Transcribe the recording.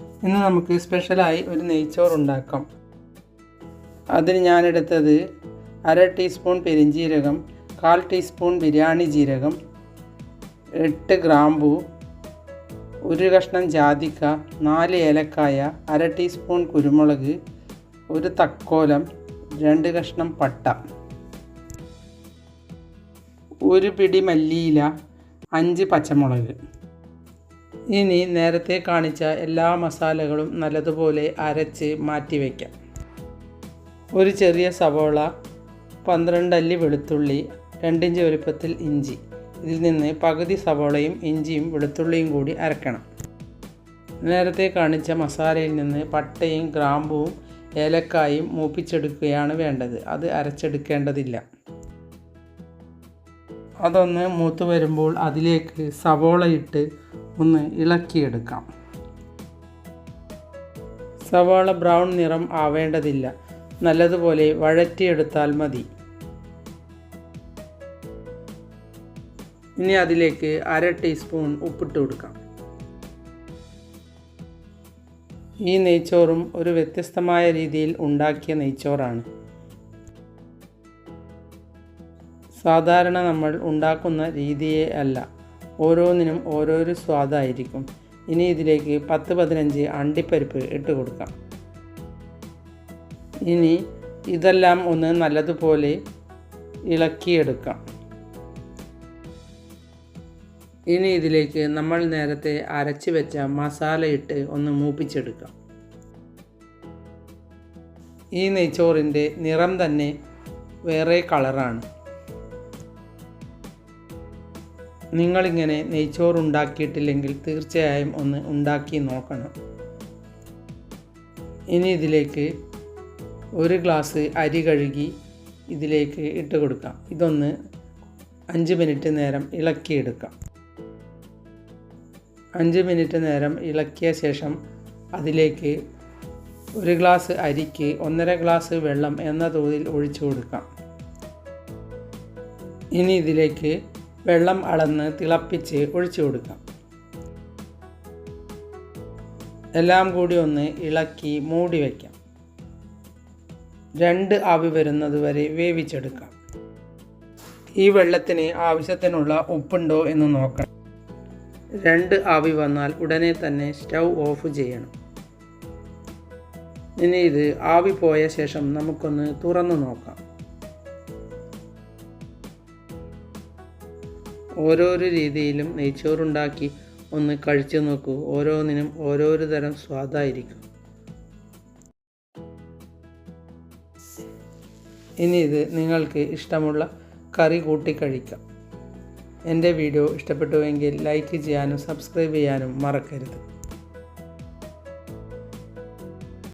ഇന്ന് നമുക്ക് സ്പെഷ്യലായി ഒരു നെയ്ച്ചോറ് ഉണ്ടാക്കാം. അതിന് ഞാനെടുത്തത് അര ടീസ്പൂൺ പെരിഞ്ജീരകം കാൽ ടീസ്പൂൺ ബിരിയാണി ജീരകം എട്ട് ഗ്രാമ്പു ഒരു കഷ്ണം ജാതിക്ക നാല് ഏലക്കായ അര ടീസ്പൂൺ കുരുമുളക് ഒരു തക്കോലം രണ്ട് കഷ്ണം പട്ട. ഒരു പിടി മല്ലിയില അഞ്ച് പച്ചമുളക്. ഇനി നേരത്തെ കാണിച്ച എല്ലാ മസാലകളും നല്ലതുപോലെ അരച്ച് മാറ്റി വയ്ക്കാം ഒരു ചെറിയ സവോള പന്ത്രണ്ട് അല്ലി വെളുത്തുള്ളി രണ്ടിഞ്ച് വലുപ്പത്തിൽ ഇഞ്ചി. ഇതിൽ നിന്ന് പകുതി സവോളയും ഇഞ്ചിയും വെളുത്തുള്ളിയും കൂടി അരക്കണം. നേരത്തെ കാണിച്ച മസാലയിൽ നിന്ന് പട്ടയും ഗ്രാമ്പുവും ഏലക്കായും മൂപ്പിച്ചെടുക്കുകയാണ് വേണ്ടത്. അത് അരച്ചെടുക്കേണ്ടതില്ല. അതൊന്ന് മൂത്ത് വരുമ്പോൾ അതിലേക്ക് സവോള ഇട്ട് ഒന്ന് ഇളക്കിയെടുക്കാം. സവാള ബ്രൗൺ നിറം ആവേണ്ടതില്ല. നല്ലതുപോലെ വഴറ്റിയെടുത്താൽ മതി. ഇനി അതിലേക്ക് അര ടീസ്പൂൺ ഉപ്പിട്ട് കൊടുക്കാം. ഈ നെയ്ച്ചോറും ഒരു വ്യത്യസ്തമായ രീതിയിൽ ഉണ്ടാക്കിയ നെയ്ച്ചോറാണ്. സാധാരണ നമ്മൾ ഉണ്ടാക്കുന്ന രീതിയെ അല്ല. ഓരോന്നിനും ഓരോരോ സ്വാദായിരിക്കും. ഇനി ഇതിലേക്ക് പത്ത് പതിനഞ്ച് അണ്ടിപ്പരിപ്പ് ഇട്ട് കൊടുക്കാം. ഇനി ഇതെല്ലാം ഒന്ന് നല്ലതുപോലെ ഇളക്കിയെടുക്കാം. ഇനി ഇതിലേക്ക് നമ്മൾ നേരത്തെ അരച്ച് വെച്ച മസാല ഇട്ട് ഒന്ന് മൂപ്പിച്ചെടുക്കാം. ഈ നെയ്ച്ചോറിന്റെ നിറം തന്നെ വേറെ കളറാണ്. നിങ്ങളിങ്ങനെ നെയ്ച്ചോറ് ഉണ്ടാക്കിയിട്ടില്ലെങ്കിൽ തീർച്ചയായും ഒന്ന് ഉണ്ടാക്കി നോക്കണം. ഇനി ഇതിലേക്ക് ഒരു ഗ്ലാസ് അരി കഴുകി ഇതിലേക്ക് ഇട്ട് കൊടുക്കാം. ഇതൊന്ന് അഞ്ച് മിനിറ്റ് നേരം ഇളക്കിയെടുക്കാം. അഞ്ച് മിനിറ്റ് നേരം ഇളക്കിയ ശേഷം അതിലേക്ക് ഒരു ഗ്ലാസ് അരിക്ക് ഒന്നര ഗ്ലാസ് വെള്ളം എന്ന തോതിൽ ഒഴിച്ചു കൊടുക്കാം. ഇനി ഇതിലേക്ക് വെള്ളം അളന്ന് തിളപ്പിച്ച് ഒഴിച്ചു കൊടുക്കാം. എല്ലാം കൂടി ഒന്ന് ഇളക്കി മൂടി വയ്ക്കാം രണ്ട് ആവി വരുന്നത് വരെ വേവിച്ചെടുക്കാം. ഈ വെള്ളത്തിന് ആവശ്യത്തിനുള്ള ഉപ്പുണ്ടോ എന്ന് നോക്കണം. രണ്ട് ആവി വന്നാൽ ഉടനെ തന്നെ സ്റ്റൗ ഓഫ് ചെയ്യണം. ഇനി ഇത് ആവി പോയ ശേഷം നമുക്കൊന്ന് തുറന്നു നോക്കാം. ഓരോരോ രീതിയിലും നെയ്ച്ചോറുണ്ടാക്കി ഒന്ന് കഴിച്ചു നോക്കൂ. ഓരോന്നിനും ഓരോരോ തരം സ്വാദായിരിക്കും. ഇനി ഇത് നിങ്ങൾക്ക് ഇഷ്ടമുള്ള കറി കൂട്ടി കഴിക്കാം. എന്റെ വീഡിയോ ഇഷ്ടപ്പെട്ടുവെങ്കിൽ ലൈക്ക് ചെയ്യാനും സബ്സ്ക്രൈബ് ചെയ്യാനും മറക്കരുത്.